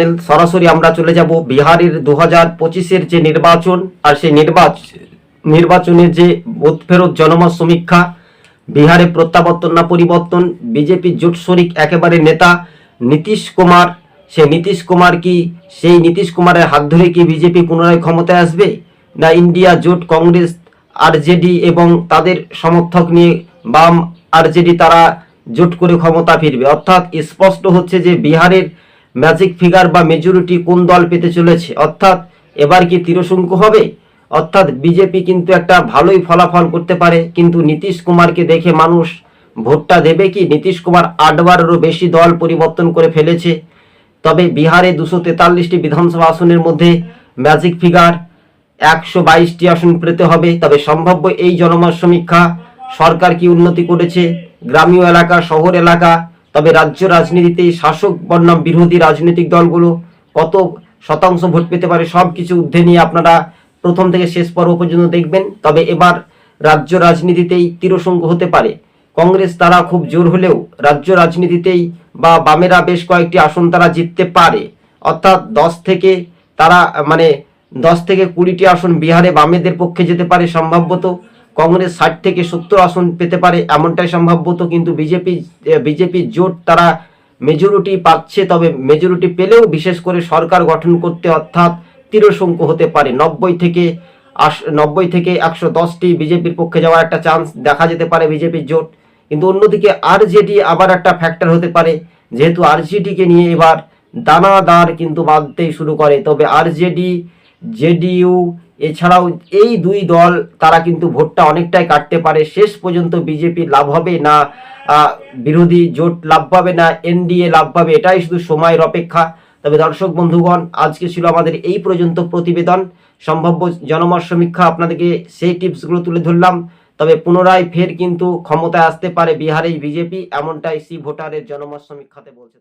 Channel, সরাসরি আমরা চলে যাব বিহারের দু হাজার পঁচিশের যে নির্বাচন আর সেই নির্বাচন নির্বাচনের যে বুথ ফেরত জনমত সমীক্ষা, বিহারে প্রত্যাবর্তন না পরিবর্তন, বিজেপি জোট শরিক একেবারে নেতা নীতিশ কুমার সে নীতিশ কুমার কি, সেই নীতিশ কুমারের হাত ধরে কি বিজেপি পুনরায় ক্ষমতায় আসবে? না ইন্ডিয়া জোট, কংগ্রেস, আরজেডি এবং তাদের সমর্থক নিয়ে বাম, আরজেডি তারা জোট করে ক্ষমতা ফিরবে? অর্থাৎ স্পষ্ট হচ্ছে যে বিহারের ম্যাজিক ফিগার বা মেজরিটি কোন দল পেতে চলেছে? অর্থাৎ এবার কি তিরশঙ্কু হবে? অর্থাৎ বিজেপি কিন্তু একটা ভালোই ফলাফল করতে পারে। কিন্তু নীতিশ কুমারকে দেখে মানুষ ভোটটা দেবে কি? নীতিশ কুমার আটবারেরও বেশি দল পরিবর্তন করে ফেলেছে। তবে বিহারে দুশো তেতাল্লিশটি বিধানসভা আসনের মধ্যে ম্যাজিক ফিগার একশো বাইশটি আসন পেতে হবে। তবে সম্ভাব্য এই জনমত সমীক্ষা সরকার কি উন্নতি করেছে? গ্রামীণ এলাকা, শহর এলাকা তবে রাজ্য রাজনীতিতে শাসক বনাম বিরোধী রাজনৈতিক দলগুলো কত শতাংশ ভোট পেতে পারে সব কিছু ঊর্ধ্বে নিয়ে আপনারা প্রথম থেকে শেষ পর্ব পর্যন্ত দেখবেন। তবে এবার রাজ্য রাজনীতিতেই তিরসঙ্গ হতে পারে। কংগ্রেস তারা খুব জোর হলেও রাজ্য রাজনীতিতেই বা বামেরা বেশ কয়েকটি আসন তারা জিততে পারে। অর্থাৎ দশ থেকে তারা মানে দশ থেকে কুড়িটি আসন বিহারে বামেদের পক্ষে যেতে পারে সম্ভাব্যত কংগ্রেস ষাট থেকে সত্তর আসন পেতে পারে এমনটাই সম্ভাব্যত, কিন্তু বিজেপি বিজেপি জোট তারা মেজরিটি পাচ্ছে, তবে মেজরিটি পেলেও বিশেষ করে সরকার গঠন করতে অর্থাৎ তিরসংখ্য হতে পারে। নব্বই থেকে আশ, নব্বই থেকে একশো দশটি বিজেপির পক্ষে যাওয়ার একটা চান্স দেখা যেতে পারে বিজেপির জোট। কিন্তু অন্যদিকে আরজেডি আবার একটা ফ্যাক্টর হতে পারে, যেহেতু আরজেডিকে নিয়ে এবার দানাদার কিন্তু বাঁধতেই শুরু করে। তবে আরজেডি জেডিইউ, এছাড়াও এই দুই দল, তারা কিন্তু ভোটটা অনেকটাই কাটতে পারে। শেষ পর্যন্ত বিজেপি লাভ হবে না বিরোধী জোট লাভ পাবে না, এনডিএ লাভ পাবে, এটাই শুধু সময়ের অপেক্ষা। তবে দর্শক বন্ধুগণ, আজকে ছিল আমাদের এই পর্যন্ত প্রতিবেদন। সম্ভাব্য জনমত সমীক্ষা আপনাদেরকে সেই টিপসগুলো তুলে ধরলাম। তবে পুনরায় ফের কিন্তু ক্ষমতায় আসতে পারে বিহারেই বিজেপি, এমনটাই সি ভোটারের জনমত সমীক্ষাতে বলছে।